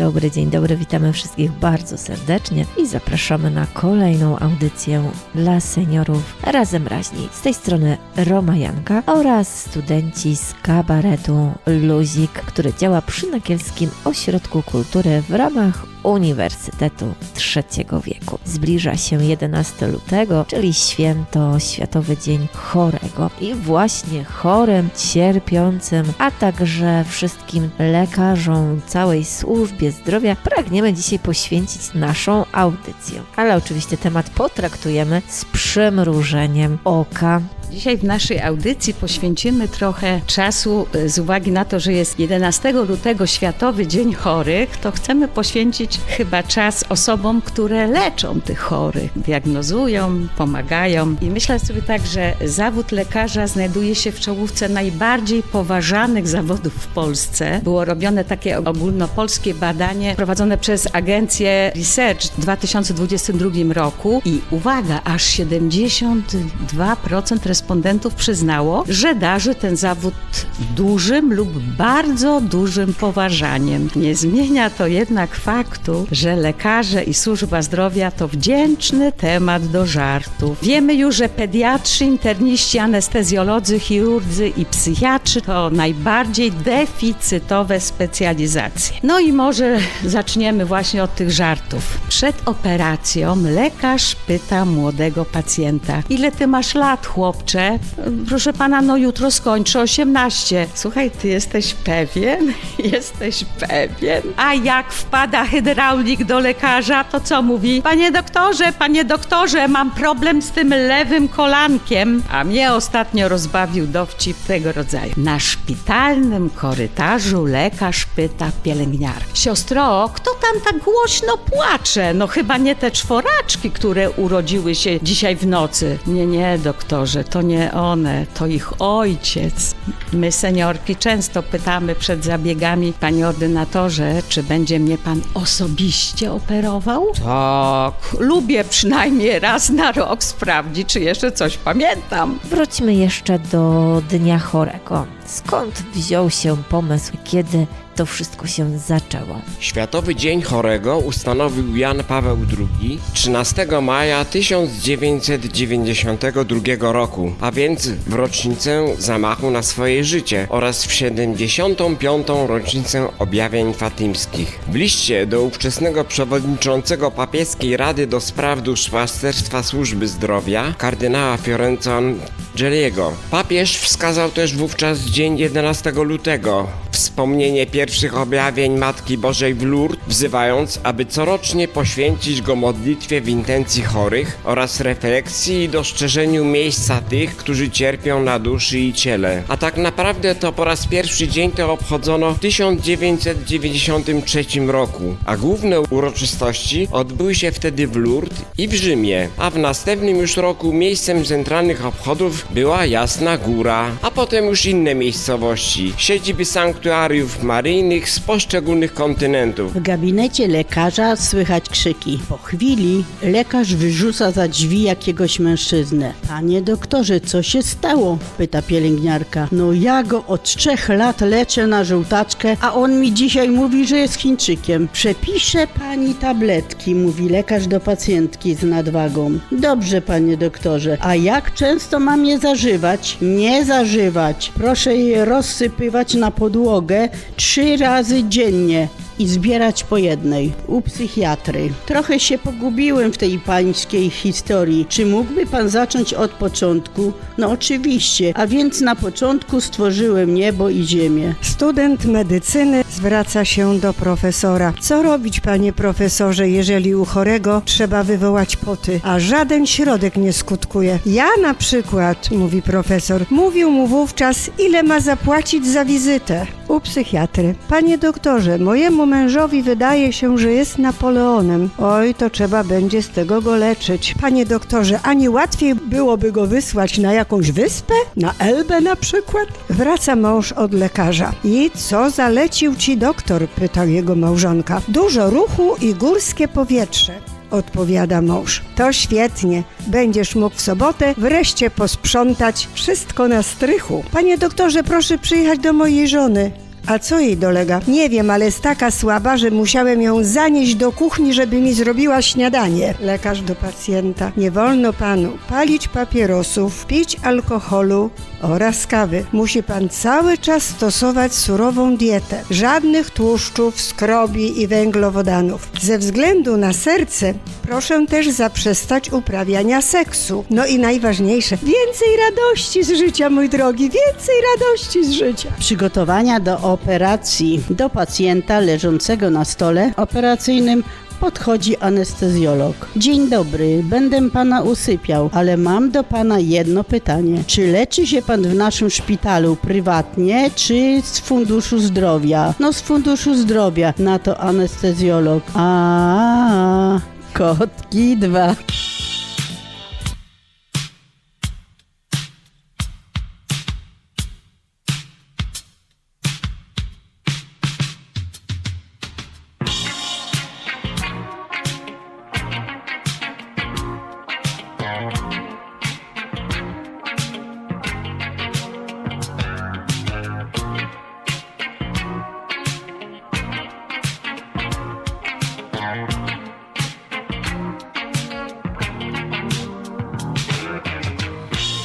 dobry, dzień dobry. Witamy wszystkich bardzo serdecznie i zapraszamy na kolejną audycję dla seniorów razem raźniej. Z tej strony Roma Janka oraz studenci z kabaretu Luzik, który działa przy Nakielskim Ośrodku Kultury w ramach Uniwersytetu Trzeciego Wieku. Zbliża się 11 lutego, czyli święto Światowy Dzień Chorego i właśnie chorym, cierpiącym, a także wszystkim lekarzom, całej służbie zdrowia pragniemy dzisiaj poświęcić naszą audycję. Ale oczywiście temat potraktujemy z przymrużeniem oka. Dzisiaj w naszej audycji poświęcimy trochę czasu e, z uwagi na to, że jest 11 lutego Światowy Dzień Chorych, to chcemy poświęcić chyba czas osobom, które leczą tych chorych, diagnozują, pomagają. I myślę sobie tak, że zawód lekarza znajduje się w czołówce najbardziej poważanych zawodów w Polsce. Było robione takie ogólnopolskie badanie prowadzone przez agencję Research w 2022 roku i uwaga, aż 72% respondentów przyznało, że darzy ten zawód dużym lub bardzo dużym poważaniem. Nie zmienia to jednak faktu, że lekarze i służba zdrowia to wdzięczny temat do żartów. Wiemy już, że pediatrzy, interniści, anestezjolodzy, chirurdzy i psychiatrzy to najbardziej deficytowe specjalizacje. No i może zaczniemy właśnie od tych żartów. Przed operacją lekarz pyta młodego pacjenta: Ile ty masz lat, chłopcze? Proszę pana, no jutro skończę 18. Słuchaj, ty jesteś pewien? Jesteś pewien? A jak wpada hydraulik do lekarza, to co mówi? Panie doktorze, panie doktorze, mam problem z tym lewym kolankiem. A mnie ostatnio rozbawił dowcip tego rodzaju. Na szpitalnym korytarzu lekarz pyta pielęgniarkę. Siostro, kto tam tak głośno płacze? No chyba nie te czworaczki, które urodziły się dzisiaj w nocy. Nie, nie, doktorze, to nie one, to ich ojciec. My, seniorki, często pytamy przed zabiegami, panie ordynatorze, czy będzie mnie pan osobiście operował? Tak, lubię przynajmniej raz na rok sprawdzić, czy jeszcze coś pamiętam. Wróćmy jeszcze do Dnia Chorego. Skąd wziął się pomysł, kiedy to wszystko się zaczęło? Światowy Dzień Chorego ustanowił Jan Paweł II 13 maja 1992 roku, a więc w rocznicę zamachu na swoje życie oraz w 75. rocznicę objawień fatymskich. W liście do ówczesnego przewodniczącego papieskiej Rady do Spraw Duszpasterstwa Służby Zdrowia, kardynała Fiorenzo Angeliego, papież wskazał też wówczas dzień 11 lutego, wspomnienie pierwszych objawień Matki Bożej w Lourdes, wzywając, aby corocznie poświęcić go modlitwie w intencji chorych oraz refleksji i dostrzeżeniu miejsca tych, którzy cierpią na duszy i ciele. A tak naprawdę to po raz pierwszy dzień to obchodzono w 1993 roku, a główne uroczystości odbyły się wtedy w Lourdes i w Rzymie, a w następnym już roku miejscem centralnych obchodów była Jasna Góra, a potem już inne miejscowości, siedziby sanktuariów maryjnych z poszczególnych kontynentów. W gabinecie lekarza słychać krzyki. Po chwili lekarz wyrzuca za drzwi jakiegoś mężczyznę. Panie doktorze, co się stało? pyta pielęgniarka. No ja go od trzech lat leczę na żółtaczkę, a on mi dzisiaj mówi, że jest Chińczykiem. Przepisze pani tabletki, mówi lekarz do pacjentki z nadwagą. Dobrze, panie doktorze, a jak często mam je zażywać? Nie zażywać. Proszę je rozsypywać na podłogę trzy razy dziennie i zbierać po jednej u psychiatry. Trochę się pogubiłem w tej pańskiej historii. Czy mógłby pan zacząć od początku? No oczywiście, a więc na początku stworzyłem niebo i ziemię. Student medycyny zwraca się do profesora. Co robić, panie profesorze, jeżeli u chorego trzeba wywołać poty, a żaden środek nie skutkuje? Ja na przykład, mówi profesor, mówił mu wówczas, ile ma zapłacić za wizytę u psychiatry. Panie doktorze, mojemu mężowi wydaje się, że jest Napoleonem. Oj, to trzeba będzie z tego go leczyć. Panie doktorze, a nie łatwiej byłoby go wysłać na jakąś wyspę? Na Elbę na przykład? Wraca mąż od lekarza. I co zalecił ci doktor? pytał jego małżonka. Dużo ruchu i górskie powietrze. Odpowiada mąż. To świetnie. Będziesz mógł w sobotę wreszcie posprzątać wszystko na strychu. Panie doktorze, proszę przyjechać do mojej żony. A co jej dolega? Nie wiem, ale jest taka słaba, że musiałem ją zanieść do kuchni, żeby mi zrobiła śniadanie. Lekarz do pacjenta. Nie wolno panu palić papierosów, pić alkoholu oraz kawy. Musi pan cały czas stosować surową dietę. Żadnych tłuszczów, skrobi i węglowodanów. Ze względu na serce proszę też zaprzestać uprawiania seksu. No i najważniejsze, więcej radości z życia, mój drogi, więcej radości z życia. Przygotowania do operacji do pacjenta leżącego na stole operacyjnym podchodzi anestezjolog. Dzień dobry, będę pana usypiał, ale mam do pana jedno pytanie. Czy leczy się pan w naszym szpitalu prywatnie, czy z funduszu zdrowia? No z funduszu zdrowia, na to anestezjolog. A, kotki dwa.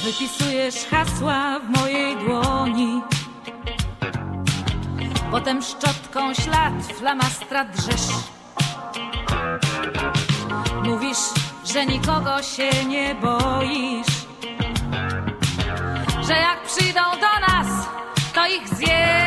Wypisujesz hasła w mojej dłoni. Potem szczotką ślad flamastra drzesz Mówisz, że nikogo się nie boisz. Że jak przyjdą do nas, to ich zjesz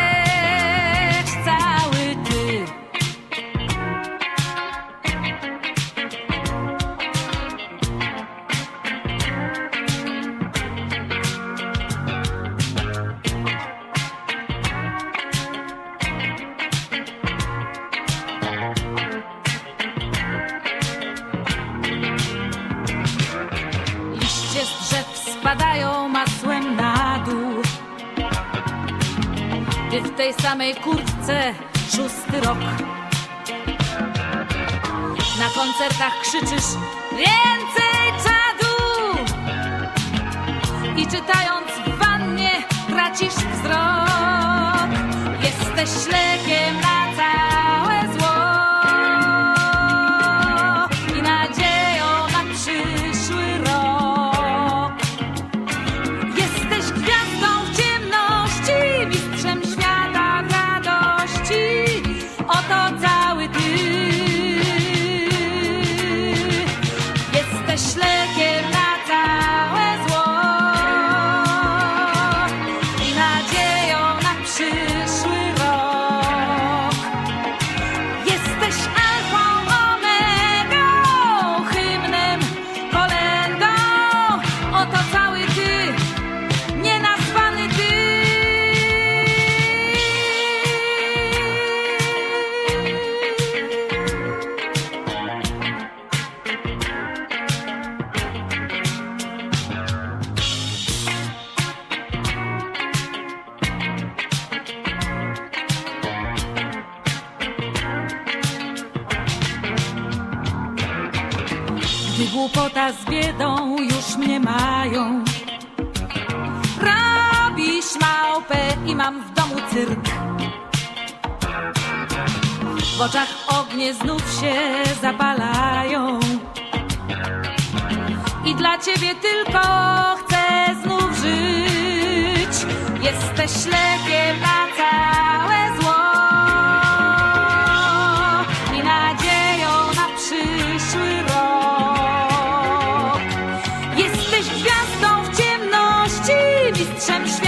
tej samej kurtce szósty rok. Na koncertach krzyczysz Więcej czadu! I czytając w wannie tracisz wzrok. Jesteś lekiem Okay. I mam w domu cyrk. W oczach ognie znów się zapalają. I dla ciebie tylko chcę znów żyć. Jesteś lekiem na całe zło. I nadzieją na przyszły rok. Jesteś gwiazdą w ciemności, mistrzem świata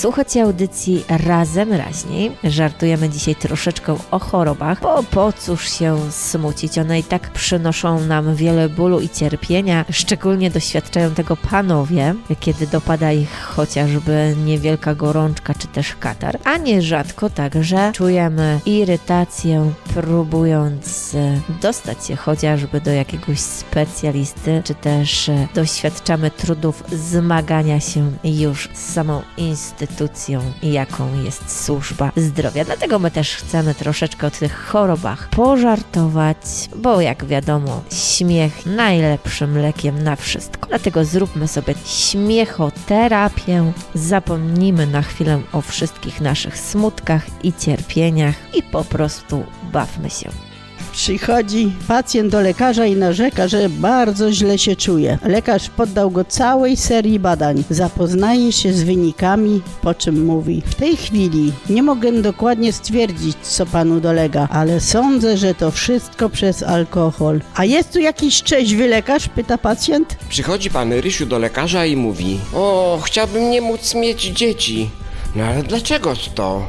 Słuchajcie audycji Razem Raźniej. Żartujemy dzisiaj troszeczkę o chorobach, bo po cóż się smucić. One i tak przynoszą nam wiele bólu i cierpienia. Szczególnie doświadczają tego panowie, kiedy dopada ich chociażby niewielka gorączka czy też katar. A nierzadko także czujemy irytację, próbując dostać się chociażby do jakiegoś specjalisty, czy też doświadczamy trudów zmagania się już z samą instytucją, jaką jest służba zdrowia. Dlatego my też chcemy troszeczkę o tych chorobach pożartować, bo jak wiadomo, śmiech najlepszym lekiem na wszystko. Dlatego zróbmy sobie śmiechoterapię, zapomnijmy na chwilę o wszystkich naszych smutkach i cierpieniach i po prostu bawmy się. Przychodzi pacjent do lekarza i narzeka, że bardzo źle się czuje. Lekarz poddał go całej serii badań. Zapoznaje się z wynikami, po czym mówi: W tej chwili nie mogę dokładnie stwierdzić, co panu dolega, ale sądzę, że to wszystko przez alkohol. A jest tu jakiś trzeźwy lekarz? pyta pacjent. Przychodzi pan Rysiu do lekarza i mówi: O, chciałbym nie móc mieć dzieci. No ale dlaczego to?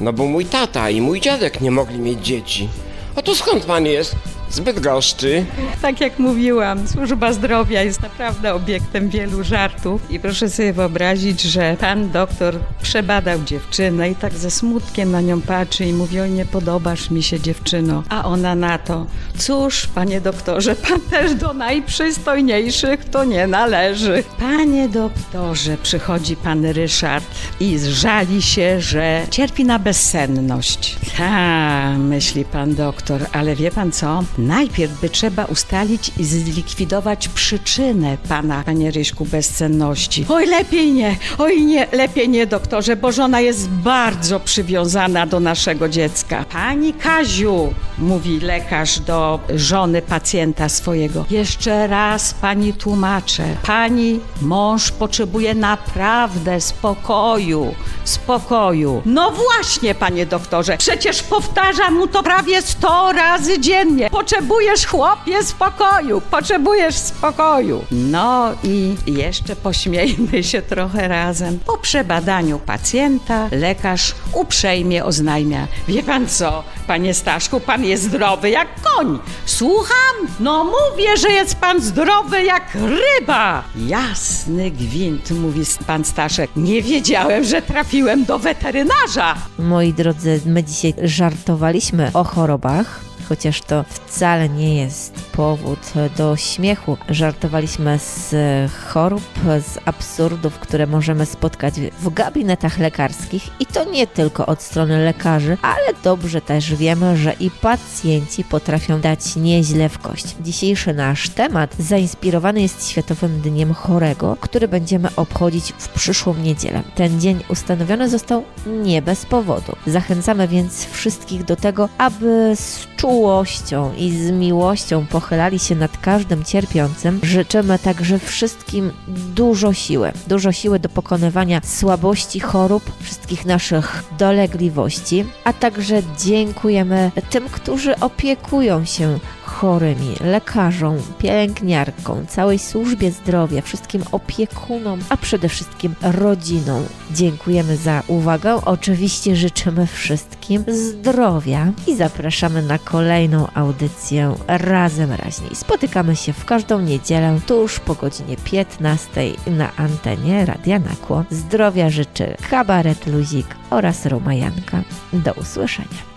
No bo mój tata i mój dziadek nie mogli mieć dzieci. A to skąd pan jest? Zbyt goszczy. Tak jak mówiłam, służba zdrowia jest naprawdę obiektem wielu żartów i proszę sobie wyobrazić, że pan doktor przebadał dziewczynę i tak ze smutkiem na nią patrzy i mówi, oj nie podobasz mi się dziewczyno, a ona na to, cóż panie doktorze, pan też do najprzystojniejszych to nie należy. Panie doktorze, przychodzi pan Ryszard i żali się, że cierpi na bezsenność. Ta, myśli pan doktor, ale wie pan co? Najpierw by trzeba ustalić i zlikwidować przyczynę pana, panie Ryśku, bezsenności. Oj, lepiej nie, oj nie, lepiej nie, doktorze, bo żona jest bardzo przywiązana do naszego dziecka. Pani Kaziu, mówi lekarz do żony pacjenta swojego, jeszcze raz pani tłumaczę. Pani mąż potrzebuje naprawdę spokoju, spokoju. No właśnie, panie doktorze, przecież powtarzam mu to prawie 100 razy dziennie. Potrzebujesz, chłopie, spokoju, potrzebujesz spokoju. No i jeszcze pośmiejmy się trochę razem. Po przebadaniu pacjenta lekarz uprzejmie oznajmia: Wie pan co, panie Staszku, pan jest zdrowy jak koń. Słucham? No mówię, że jest pan zdrowy jak ryba. Jasny gwint, mówi pan Staszek. Nie wiedziałem, że trafiłem do weterynarza. Moi drodzy, my dzisiaj żartowaliśmy o chorobach, chociaż to wcale nie jest powód do śmiechu. Żartowaliśmy z chorób, z absurdów, które możemy spotkać w gabinetach lekarskich i to nie tylko od strony lekarzy, ale dobrze też wiemy, że i pacjenci potrafią dać nieźle w kość. Dzisiejszy nasz temat zainspirowany jest Światowym Dniem Chorego, który będziemy obchodzić w przyszłą niedzielę. Ten dzień ustanowiony został nie bez powodu. Zachęcamy więc wszystkich do tego, aby z czułością i z miłością pochylali się nad każdym cierpiącym. Życzymy także wszystkim dużo siły, dużo siły do pokonywania słabości, chorób, wszystkich naszych dolegliwości, a także dziękujemy tym, którzy opiekują się chorymi, lekarzom, pielęgniarkom, całej służbie zdrowia, wszystkim opiekunom, a przede wszystkim rodzinom. Dziękujemy za uwagę. Oczywiście życzymy wszystkim zdrowia i zapraszamy na kolejną audycję Razem Raźniej. Spotykamy się w każdą niedzielę tuż po godzinie 15 na antenie Radia Nakło. Zdrowia życzy Kabaret Luzik oraz Roma Janka. Do usłyszenia.